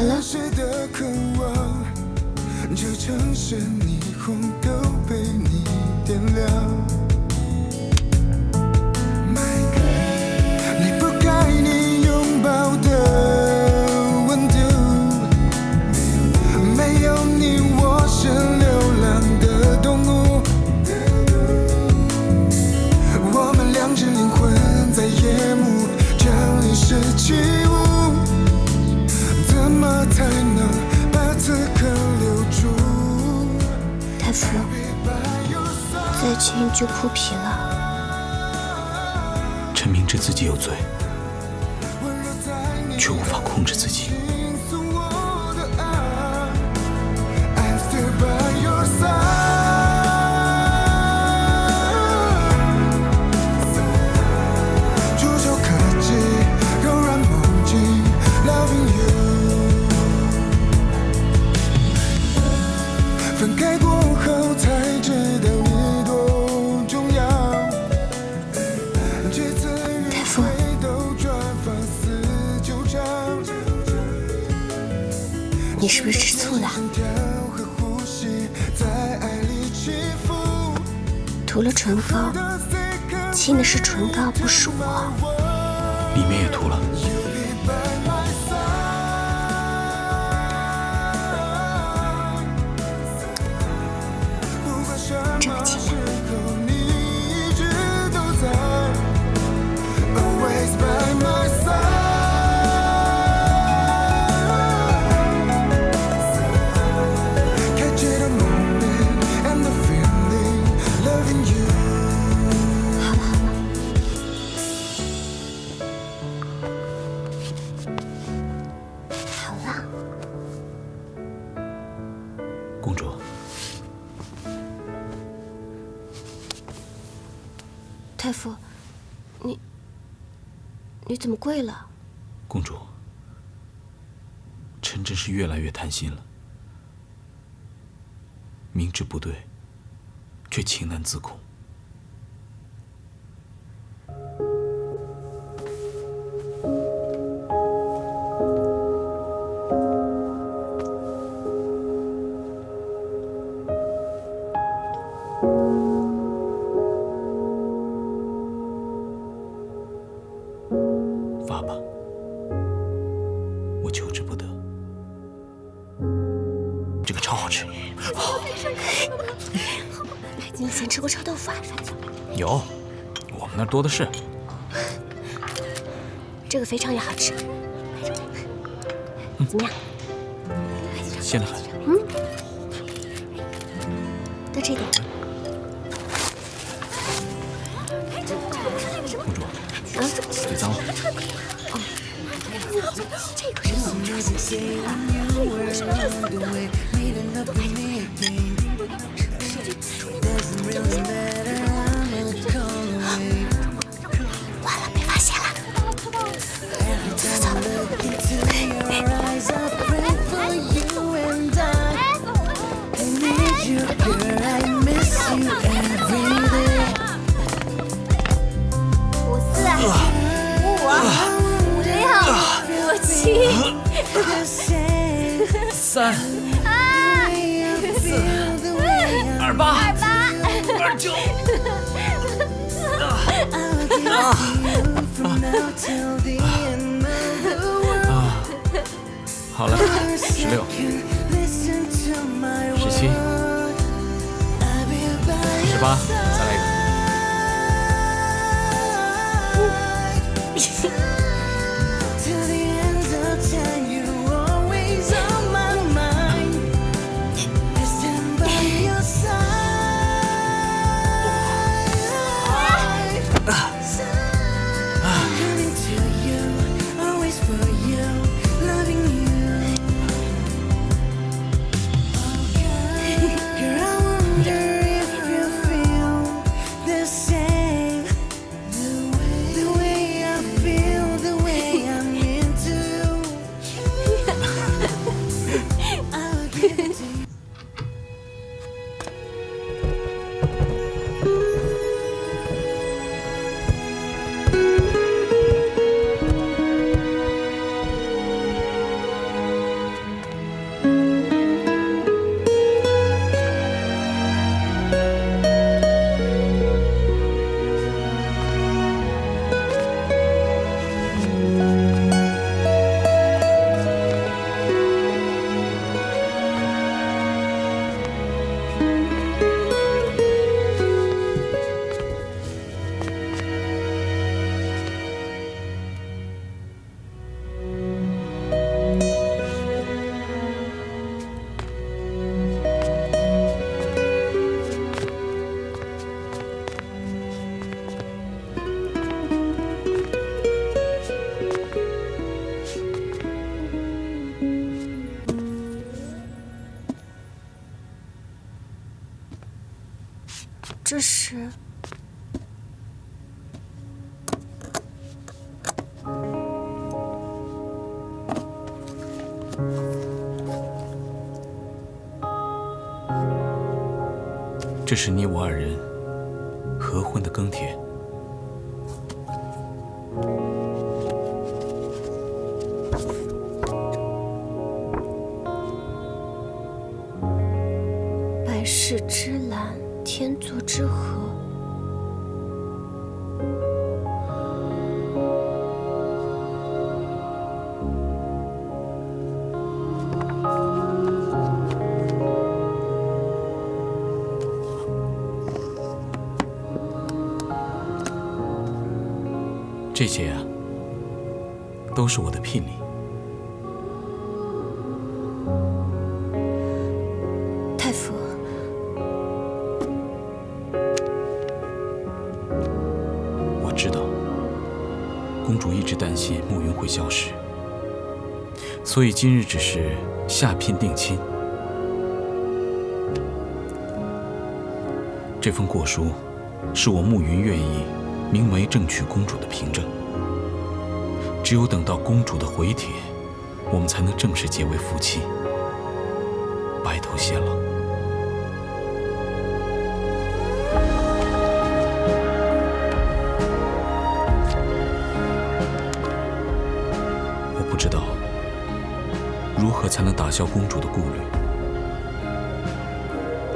真实的渴望这城市霓虹灯再亲就破皮了。臣明知自己有罪，却无法控制自己。你是不是吃醋了？涂了唇膏，亲的是唇膏，不是我。里面也涂了。怎么跪了？公主，臣真是越来越贪心了，明知不对，却情难自控。你以前吃过臭豆腐啊？有，我们那儿多的是。这个肥肠也好吃。怎么样？鲜得很。嗯。多吃一点。公主。啊，嘴脏了。哦，这可是冷热死了，这可是热死的。三、四、二八、二九。啊啊啊！好了，十六、十七、十八，再来一个这是这是你我二人合婚的庚帖。都是我的聘礼。太傅，我知道，公主一直担心暮云会消失，所以今日只是下聘定亲。这封过书，是我暮云愿意明媒正娶公主的凭证。只有等到公主的回帖，我们才能正式结为夫妻。白头偕老。我不知道如何才能打消公主的顾虑，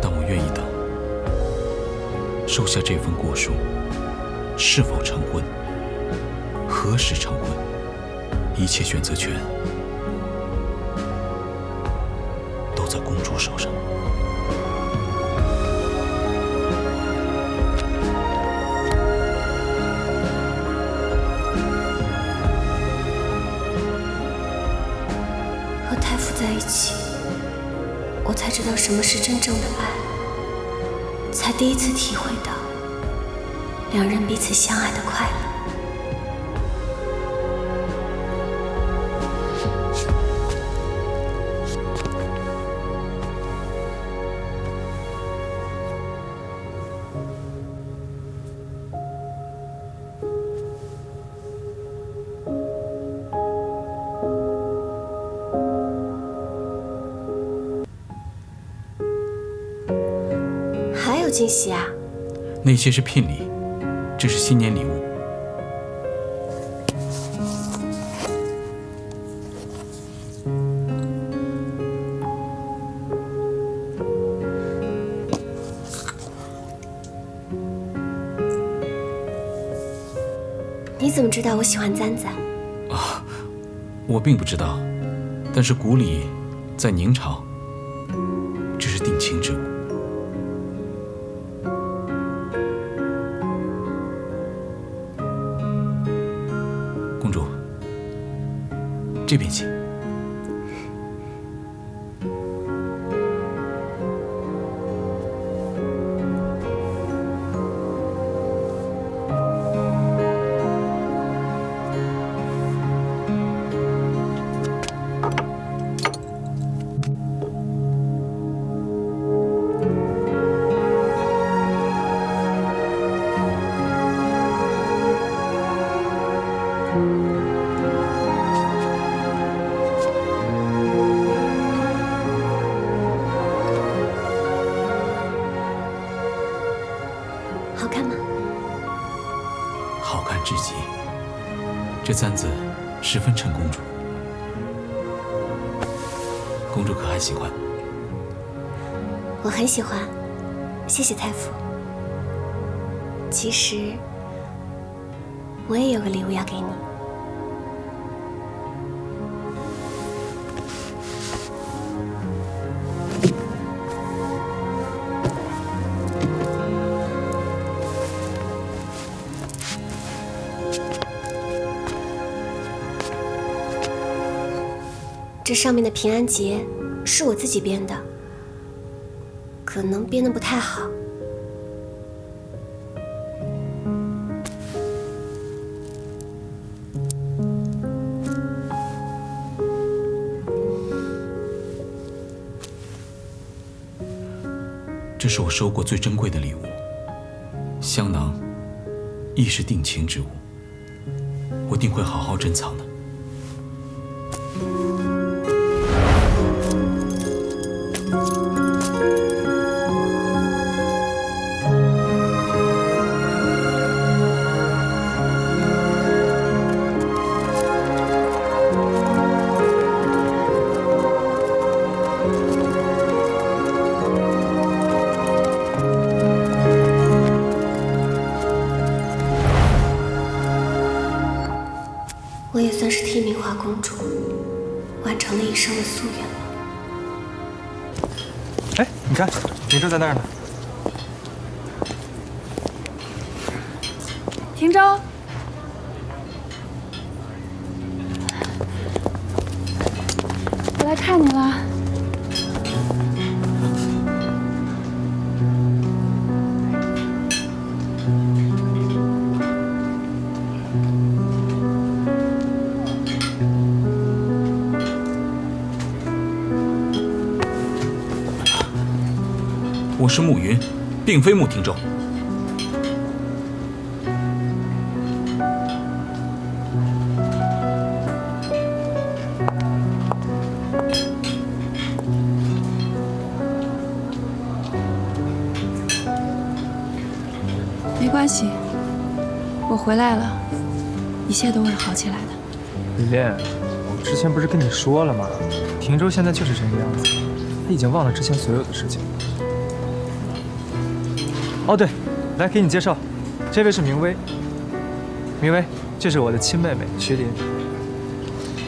但我愿意等。收下这份过书，是否成婚，何时成婚，一切选择权都在公主手上。和太傅在一起，我才知道什么是真正的爱，才第一次体会到两人彼此相爱的快乐。惊喜啊！那些是聘礼，这是新年礼物。你怎么知道我喜欢簪子？啊我并不知道，但是古礼在宁朝，这边请。这簪子十分衬公主，公主可还喜欢？我很喜欢，谢谢太傅。其实我也有个礼物要给你。这上面的平安结是我自己编的，可能编的不太好。这是我收过最珍贵的礼物，香囊亦是定情之物，我定会好好珍藏的。成了一生的夙愿了。哎，你看，你就在那儿呢。停州，我来看你了。是慕云，并非慕庭舟。没关系，我回来了，一切都会好起来的。李恋，我之前不是跟你说了吗？庭舟现在就是这个样子，他已经忘了之前所有的事情。哦对，来给你介绍，这位是明威。明威，这是我的亲妹妹徐林。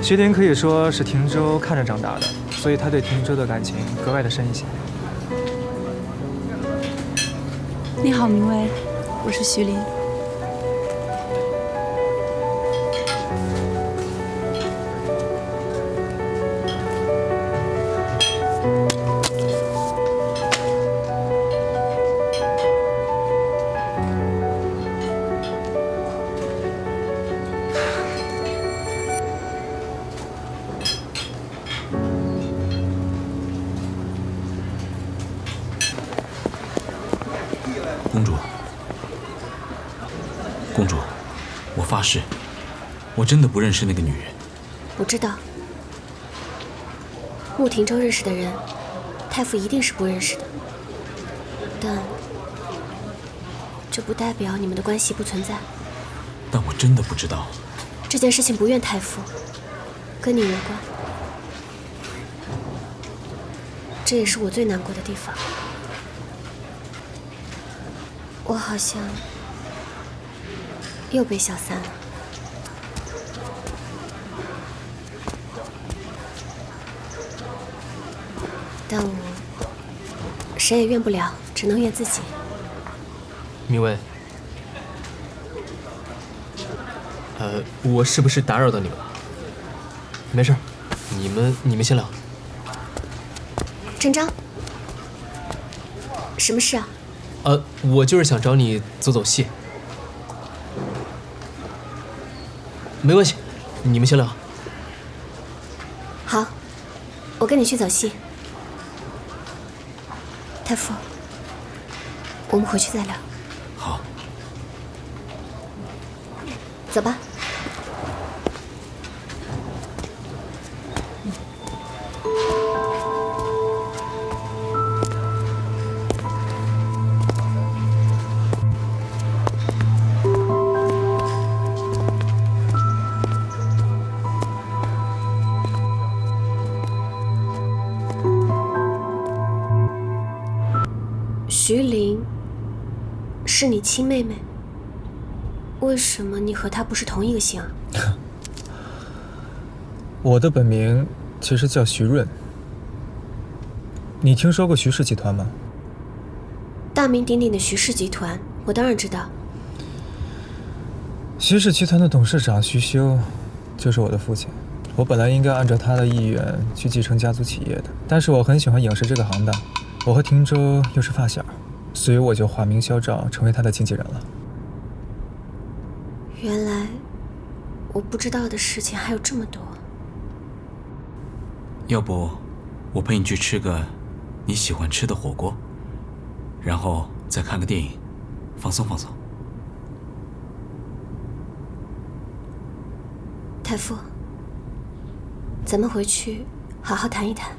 徐林可以说是庭州看着长大的，所以她对庭州的感情格外的深一些。你好，明威，我是徐林。公主，我发誓，我真的不认识那个女人。我知道，穆庭舟认识的人，太傅一定是不认识的。但这不代表你们的关系不存在。但我真的不知道。这件事情不怨太傅，跟你无关。这也是我最难过的地方。我好像又被小三了。但我谁也怨不了，只能怨自己。明薇，呃，我是不是打扰到你们了？没事，你们你们先聊。陈章，什么事啊？呃，我就是想找你走走戏。没关系，你们先聊。好，我跟你去走戏。太傅，我们回去再聊。好，走吧。亲妹妹，为什么你和她不是同一个姓啊？我的本名其实叫徐润。你听说过徐氏集团吗？大名鼎鼎的徐氏集团，我当然知道。徐氏集团的董事长徐修就是我的父亲。我本来应该按照他的意愿去继承家族企业的，但是我很喜欢影视这个行当，我和庭舟又是发小，所以我就化名肖照成为他的经纪人了。原来我不知道的事情还有这么多。要不我陪你去吃个你喜欢吃的火锅，然后再看个电影，放松放松。太傅，咱们回去好好谈一谈。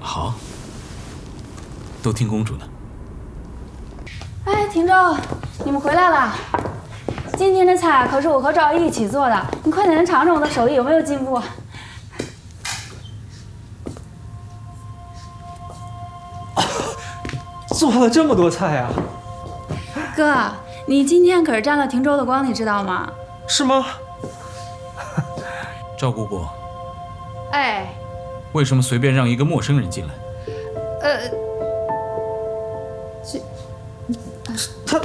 好，都听公主的。哎，廷州，你们回来了。今天的菜可是我和赵一一起做的，你快点尝尝我的手艺有没有进步。做了这么多菜啊？哥，你今天可是沾了廷州的光，你知道吗？是吗？赵姑姑，哎，为什么随便让一个陌生人进来？呃，他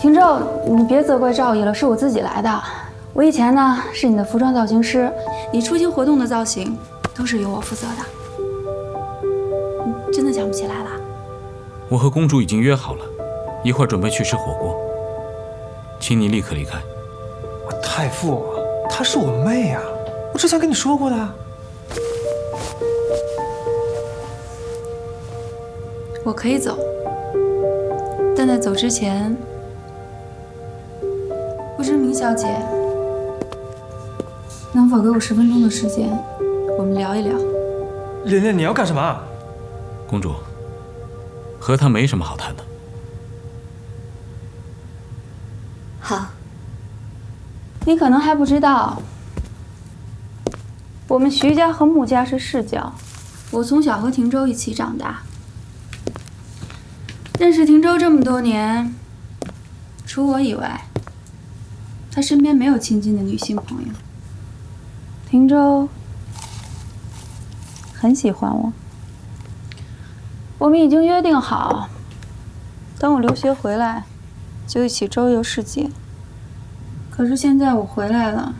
廷州，你别责怪赵姨了，是我自己来的。我以前呢是你的服装造型师，你出席活动的造型都是由我负责的。你真的想不起来了？我和公主已经约好了，一会儿准备去吃火锅，请你立刻离开。太傅，她是我妹啊，我之前跟你说过的。我可以走，但在走之前，不知明小姐能否给我十分钟的时间，我们聊一聊。莲莲，你要干什么？公主，和他没什么好谈的。好，你可能还不知道，我们徐家和穆家是世交。我从小和廷州一起长大，认识廷州这么多年，除我以外，他身边没有亲近的女性朋友。廷州很喜欢我，我们已经约定好，等我留学回来，就一起周游世界。可是现在我回来了，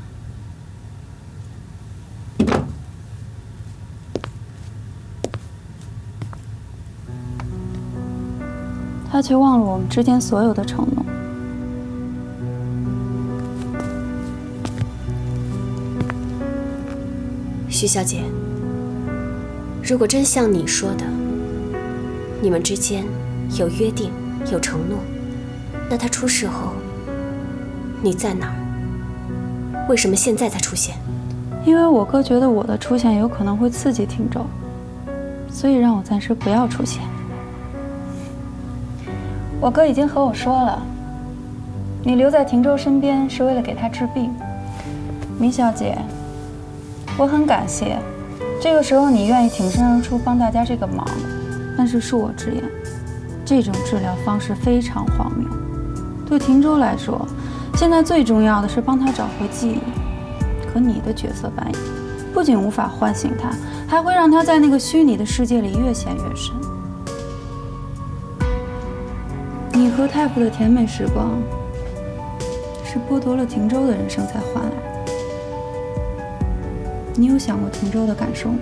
他却忘了我们之间所有的承诺。徐小姐，如果真像你说的，你们之间有约定、有承诺，那他出事后，你在哪儿？为什么现在才出现？因为我哥觉得我的出现有可能会刺激廷州，所以让我暂时不要出现。我哥已经和我说了，你留在廷州身边是为了给他治病。米小姐，我很感谢，这个时候你愿意挺身而出帮大家这个忙，但是恕我直言，这种治疗方式非常荒谬。对廷州来说，现在最重要的是帮他找回记忆。可你的角色扮演，不仅无法唤醒他，还会让他在那个虚拟的世界里越陷越深。你和太傅的甜美时光，是剥夺了廷州的人生才换来的。你有想过廷州的感受吗？